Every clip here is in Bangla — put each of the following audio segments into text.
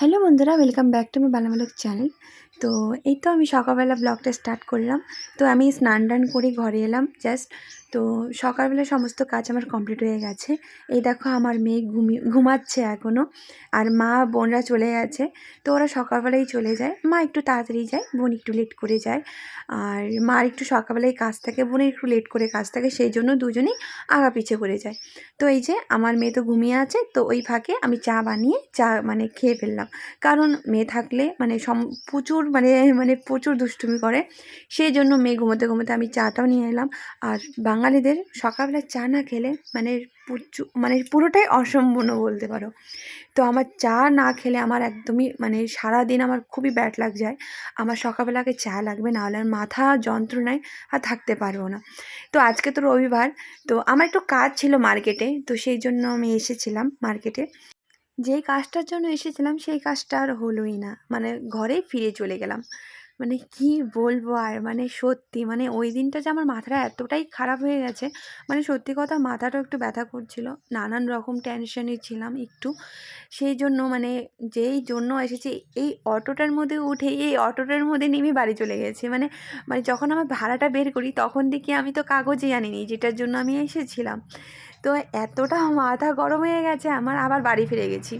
হ্যালো বন্ধুরা ওয়েলকাম ব্যাক টু মি বানামালক চ্যানেল তো এই তো আমি সকালবেলা ব্লগটা স্টার্ট করলাম। তো আমি স্নান টান করে ঘরে এলাম। জাস্ট তো সকালবেলা সমস্ত কাজ আমার কমপ্লিট হয়ে গেছে। এই দেখো আমার মেয়ে ঘুমিয়ে ঘুমাচ্ছে এখনও আর মা, বোনরা চলে গেছে। তো ওরা সকালবেলাই চলে যায়। মা একটু তাড়াতাড়ি যায়, বোন একটু লেট করে যায়। আর মার একটু সকালবেলায় কাজ থাকে, বোনের একটু লেট করে কাজ থাকে, সেই জন্য দুজনেই আগা পিছে করে যায়। তো এই যে আমার মেয়ে তো ঘুমিয়ে আছে, তো ওই ফাঁকে আমি চা বানিয়ে চা মানে খেয়ে ফেললাম। কারণ মেয়ে থাকলে মানে সম, প্রচুর মানে মানে প্রচুর দুষ্টুমি করে। সেই জন্য মেয়ে ঘুমোতে ঘুমোতে আমি চাটাও নিয়ে এলাম। আর বাঙালিদের সকালবেলা চা না খেলে মানে মানে পুরোটাই অসম্পূর্ণ বলতে পারো। তো আমার চা না খেলে আমার একদমই মানে সারা দিন আমার খুবই ব্যাট লাগ যায়। আমার সকালবেলাকে চা লাগবে না হলে আর মাথা যন্ত্রণায় আর থাকতে পারব না। তো আজকে তো রবিবার, তো আমার একটু কাজ ছিল মার্কেটে, তো সেই জন্য আমি এসেছিলাম মার্কেটে। যেই কাজটার জন্য এসেছিলাম, সেই কাজটা আর হলোই না। মানে ঘরেই ফিরে চলে গেলাম। মানে কি বলব আর? মানে সত্যি মানে ওই দিনটা যে আমার মাথাটা এতটাই খারাপ হয়ে গেছে মানে সত্যি কথা মাথাটাও একটু ব্যথা করছিল, নানান রকম টেনশনে ছিলাম একটু। সেই জন্য মানে যেই জন্য এসেছি, এই অটোটার মধ্যে উঠে, এই অটোটার মধ্যে নেমে বাড়ি চলে গেছে। মানে মানে যখন আমার ভাড়াটা বের করি, তখন দেখি আমি তো কাগজই আনিনি, যেটার জন্য আমি এসেছিলাম। তো এতটা মাথা গরম হয়ে গেছে, আমার আবার বাড়ি ফিরে গেছি।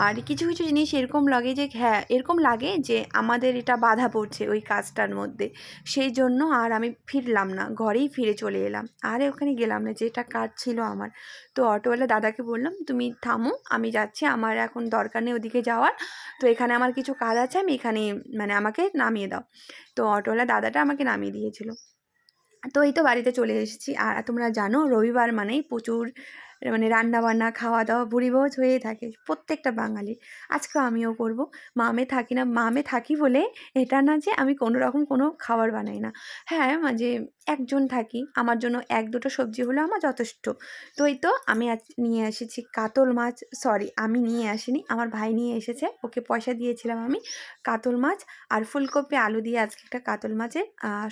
আর কিছু কিছু জিনিস এরকম লাগে যে হ্যাঁ এরকম লাগে যে, আমাদের এটা বাধা পড়ছে ওই কাজটার মধ্যে। সেই জন্য আর আমি ফিরলাম না, ঘরেই ফিরে চলে এলাম। আর ওখানে গেলাম না যেটা কাজ ছিল আমার। তো অটোওয়ালা দাদাকে বললাম, তুমি থামো, আমি যাচ্ছি, আমার এখন দরকার নেই ওদিকে যাওয়ার। তো এখানে আমার কিছু কাজ আছে, আমি এখানে মানে আমাকে নামিয়ে দাও। তো অটোওয়ালা দাদাটা আমাকে নামিয়ে দিয়েছিল। তো এই তো বাড়িতে চলে এসেছি। আর তোমরা জানো, রবিবার মানেই প্রচুর মানে রান্না বান্না খাওয়া দাওয়া ভোজ হয়েই থাকে প্রত্যেকটা বাঙালির আজকে আমিও করব। মামে থাকি না, মামে থাকি বলে এটা না যে আমি কোনো রকম কোনো খাবার বানাই না। হ্যাঁ মাঝে একজন থাকি, আমার জন্য এক দুটো সবজি হলো আমার যথেষ্ট। তো এই তো আমি আজ নিয়ে এসেছি কাতল মাছ সরি আমি নিয়ে আসিনি, আমার ভাই নিয়ে এসেছে, ওকে পয়সা দিয়েছিলাম আমি কাতল মাছ আর ফুলকপি, আলু দিয়ে আজকে একটা কাতল মাছের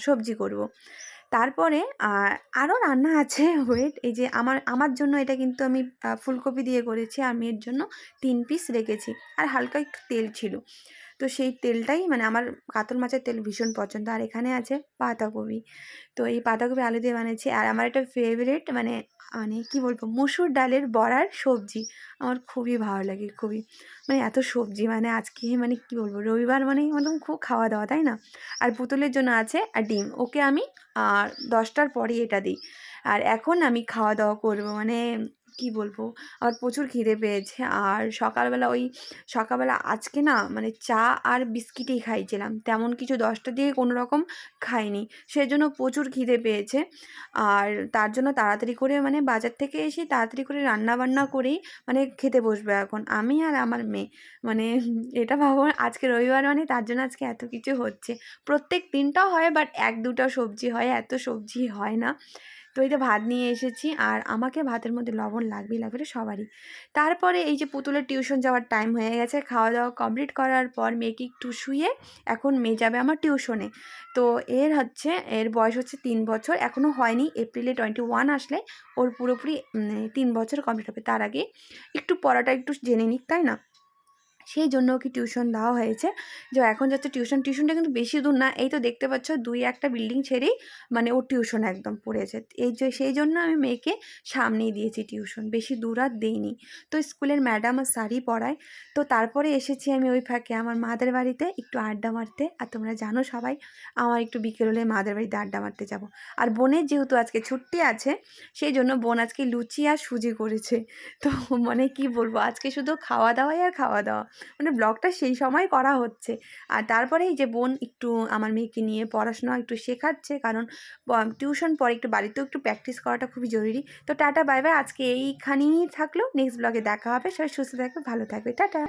সবজি করব। তারপরে আরও রান্না আছে ওয়েট এই যে আমার আমার জন্য এটা কিন্তু আমি ফুলকপি দিয়ে করেছি আর মেয়ের জন্য তিন পিস রেখেছি। আর হালকা একটু তেল ছিল। তো সেই তেলটাই মানে আমার কাতল মাছের তেল ভীষণ পছন্দ। আর এখানে আছে পাতাকপি। তো এই পাতাকপি আলু দিয়ে বানিয়েছি। আর আমার একটা ফেভারেট মানে মানে কি বলব, মুসুর ডালের বড়ার সবজি। আমার খুবই ভালো লাগে, খুবই। মানে এত সবজি মানে আজকে মানে কি বলব, রবিবার মানে মতন খুব খাওয়া দাওয়া, তাই না? আর পুতুলের জন্য আছে আর ডিম। ওকে আমি আর দশটার পরেই এটা দিই। আর এখন আমি খাওয়া দাওয়া করব মানে কি বলব? আমার প্রচুর খিদে পেয়েছে। আর সকালবেলা ওই সকালবেলা আজকে না মানে চা আর বিস্কিটই খাইছিলাম। তেমন কিছু দশটা দিয়ে কোনো রকম খাইনি। সেই জন্য প্রচুর খিদে পেয়েছে। আর তার জন্য তাড়াতাড়ি করে মানে বাজার থেকে এসে তাড়াতাড়ি করে রান্না বান্না করেই মানে খেতে বসবে এখন। আমি আর আমার মেয়ে। মানে এটা ভাবো, আজকে রবিবার মানে তার জন্য আজকে এত কিছু হচ্ছে। প্রত্যেক দিনটাও হয়, বাট এক দুটো সবজি হয়, এত সবজি হয় না। তো এই ভাত নিয়ে এসেছি, আর আমাকে ভাতের মধ্যে লবণ লাগবেই লাগবে সবারই। তারপরে এই যে পুতুলের টিউশন যাওয়ার টাইম হয়ে গেছে খাওয়া দাওয়া কমপ্লিট করার পর মেয়েকে একটু শুয়ে এখন মেয়ে যাবে আমার টিউশনে তো এর হচ্ছে, এর বয়স হচ্ছে তিন বছর এখনও হয়নি এপ্রিলে টোয়েন্টি ওয়ান আসলে ওর পুরোপুরি তিন বছর কমপ্লিট হবে। তার আগে একটু পড়াটা একটু জেনে নিক, তাই না? সেই জন্য ওকে টিউশন দেওয়া হয়েছে। যে এখন যাচ্ছে টিউশন টিউশনটা কিন্তু বেশি দূর না। এই তো দেখতে পাচ্ছ দুই একটা বিল্ডিং ছেড়েই মানে ও টিউশন একদম পড়েছে। এই যে সেই জন্য আমি মেয়েকে সামনেই দিয়েছি টিউশন বেশি দূর আর দিইনি। তো স্কুলের ম্যাডাম আর শাড়ি পড়ায়। তো তারপরে এসেছি আমি ওই ফাঁকে আমার মাদের বাড়িতে একটু আড্ডা মারতে। আর তোমরা জানো সবাই, আমার একটু বিকেল হলে মাদের বাড়িতে আড্ডা মারতে যাব। আর বোনের যেহেতু আজকে ছুটি আছে, সেই জন্য বোন আজকে লুচি আর সুজি করেছে। তো মানে কি বলব, আজকে শুধু খাওয়া দাওয়াই আর খাওয়া দাওয়া। মানে ব্লগটা সেই সময় করা হচ্ছে। আর তারপরে এই যে বোন একটু আমার মেয়েকে নিয়ে পড়াশোনা একটু শেখাচ্ছে, কারণ টিউশন পরে একটু বাড়িতেও একটু প্র্যাকটিস করাটা খুবই জরুরি। তো টাটা বাই বাই আজকে এইখানেই থাকল। নেক্সট ব্লগে দেখা হবে। সবাই সুস্থ থাকবে, ভালো থাকবে। টাটা।